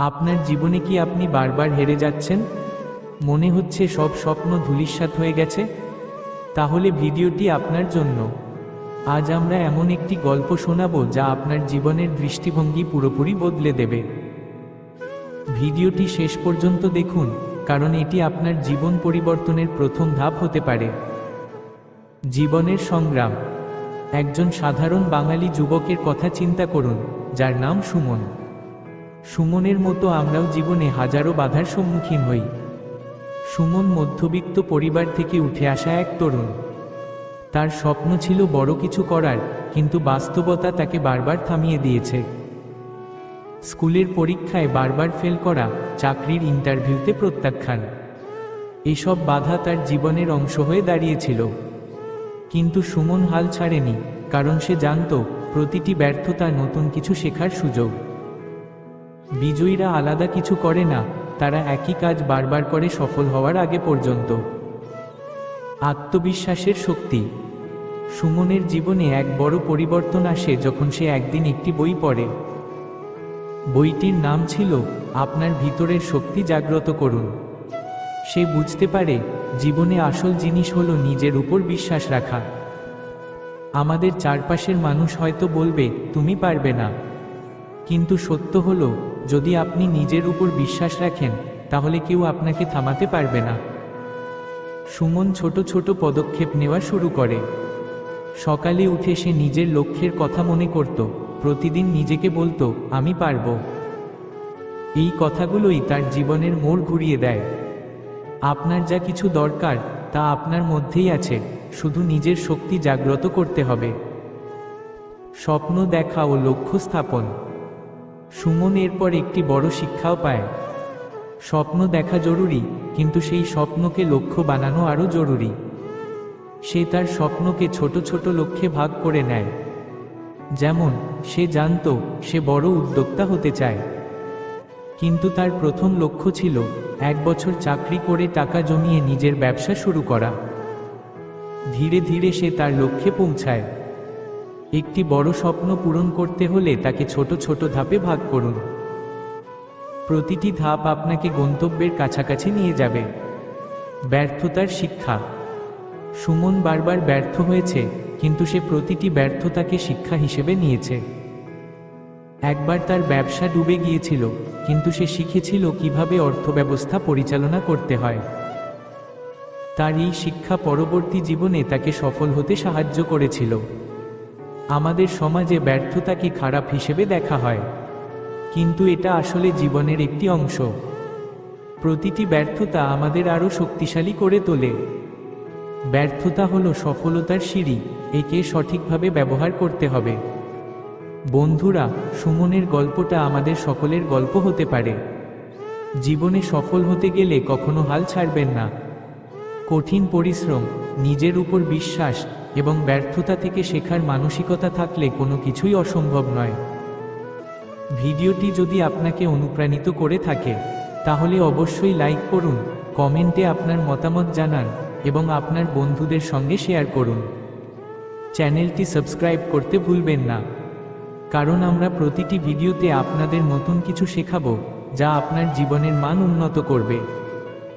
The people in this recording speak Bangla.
আপনার জীবনে কি আপনি বারবার হেরে যাচ্ছেন? মনে হচ্ছে সব স্বপ্ন ধূলিসাৎ হয়ে গেছে। তাহলে ভিডিওটি আপনার জন্য। আজ আমরা এমন একটি গল্প শোনাব যা আপনার জীবনের দৃষ্টিভঙ্গি পুরোপুরি বদলে দেবে। ভিডিওটি শেষ পর্যন্ত দেখুন, কারণ এটি আপনার জীবন পরিবর্তনের প্রথম ধাপ হতে পারে। জীবনের সংগ্রাম। একজন সাধারণ বাঙালি যুবকের কথা চিন্তা করুন, যার নাম সুমন। সুমনের মতো আমরাও জীবনে হাজারো বাধার সম্মুখীন হই। সুমন মধ্যবিত্ত পরিবার থেকে উঠে আসা এক তরুণ। তার স্বপ্ন ছিল বড় কিছু করার, কিন্তু বাস্তবতা তাকে বারবার থামিয়ে দিয়েছে। স্কুলের পরীক্ষায় বারবার ফেল করা চাকরির ইন্টারভিউতে প্রত্যাখ্যান। এসব বাধা তার জীবনের অংশ হয়ে দাঁড়িয়েছিল। কিন্তু সুমন হাল ছাড়েনি, কারণ সে জানত, প্রতিটি ব্যর্থতা নতুন কিছু শেখার সুযোগ। বিজয়ীরা আলাদা কিছু করে না, তারা একই কাজ বারবার করে সফল হওয়ার আগে পর্যন্ত। আত্মবিশ্বাসের শক্তি। সুমনের জীবনে এক বড় পরিবর্তন আসে যখন সে একদিন একটি বই পড়ে। বইটির নাম ছিল, আপনার ভিতরের শক্তি জাগ্রত করুন। সে বুঝতে পারে, জীবনে আসল জিনিস হলো নিজের উপর বিশ্বাস রাখা। আমাদের চারপাশের মানুষ হয়তো বলবে, তুমি পারবে না। কিন্তু সত্য হলো যদি আপনি নিজের উপর বিশ্বাস রাখেন, তাহলে কেউ আপনাকে থামাতে পারবে না। সুমন ছোট ছোট পদক্ষেপ নেওয়া শুরু করে। সকালে উঠে সে নিজের লক্ষ্যের কথা মনে করত, প্রতিদিন নিজেকে বলতো, আমি পারব। এই কথাগুলোই তার জীবনের মোড় ঘুরিয়ে দেয়। আপনার যা কিছু দরকার, তা আপনার মধ্যেই আছে, শুধু নিজের শক্তি জাগ্রত করতে হবে। স্বপ্ন দেখা ও লক্ষ্য স্থাপন। সুমন এরপর একটি বড় শিক্ষাও পায়। স্বপ্ন দেখা জরুরি, কিন্তু সেই স্বপ্নকে লক্ষ্য বানানো আরও জরুরি। সে তার স্বপ্নকে ছোট ছোট লক্ষ্যে ভাগ করে নেয়। যেমন, সে জানত সে বড় উদ্যোক্তা হতে চায়। কিন্তু তার প্রথম লক্ষ্য ছিল এক বছর চাকরি করে টাকা জমিয়ে নিজের ব্যবসা শুরু করা। ধীরে ধীরে সে তার লক্ষ্যে পৌঁছায়। একটি বড় স্বপ্ন পূরণ করতে হলে তাকে ছোট ছোট ধাপে ভাগ করুন। প্রতিটি ধাপ আপনাকে গন্তব্যের কাছাকাছি নিয়ে যাবে। ব্যর্থতার শিক্ষা। সুমন বারবার ব্যর্থ হয়েছে, কিন্তু সে প্রতিটি ব্যর্থতাকে শিক্ষা হিসেবে নিয়েছে। একবার তার ব্যবসা ডুবে গিয়েছিল, কিন্তু সে শিখেছিল কীভাবে অর্থব্যবস্থা পরিচালনা করতে হয়। তার এই শিক্ষা পরবর্তী জীবনে তাকে সফল হতে সাহায্য করেছিল। আমাদের সমাজে ব্যর্থতাকে খারাপ হিসেবে দেখা হয়? কিন্তু এটা আসলে জীবনের একটি অংশ। প্রতিটি ব্যর্থতা আমাদের আরও শক্তিশালী করে তোলে। ব্যর্থতা হলো সফলতার সিঁড়ি, একে সঠিকভাবে ব্যবহার করতে হবে। বন্ধুরা, সুমনের গল্পটা আমাদের সকলের গল্প হতে পারে। জীবনে সফল হতে গেলে কখনো হাল ছাড়বেন না। কঠিন পরিশ্রম, নিজের উপর বিশ্বাস এবং ব্যর্থতা থেকে শেখার মানসিকতা থাকলে কোনো কিছুই অসম্ভব নয়। ভিডিওটি যদি আপনাকে অনুপ্রাণিত করে থাকে, তাহলে অবশ্যই লাইক করুন, কমেন্টে আপনার মতামত জানান এবং আপনার বন্ধুদের সঙ্গে শেয়ার করুন। চ্যানেলটি সাবস্ক্রাইব করতে ভুলবেন না। কারণ আমরা প্রতিটি ভিডিওতে আপনাদের নতুন কিছু শেখাবো, যা আপনার জীবনের মান উন্নত করবে।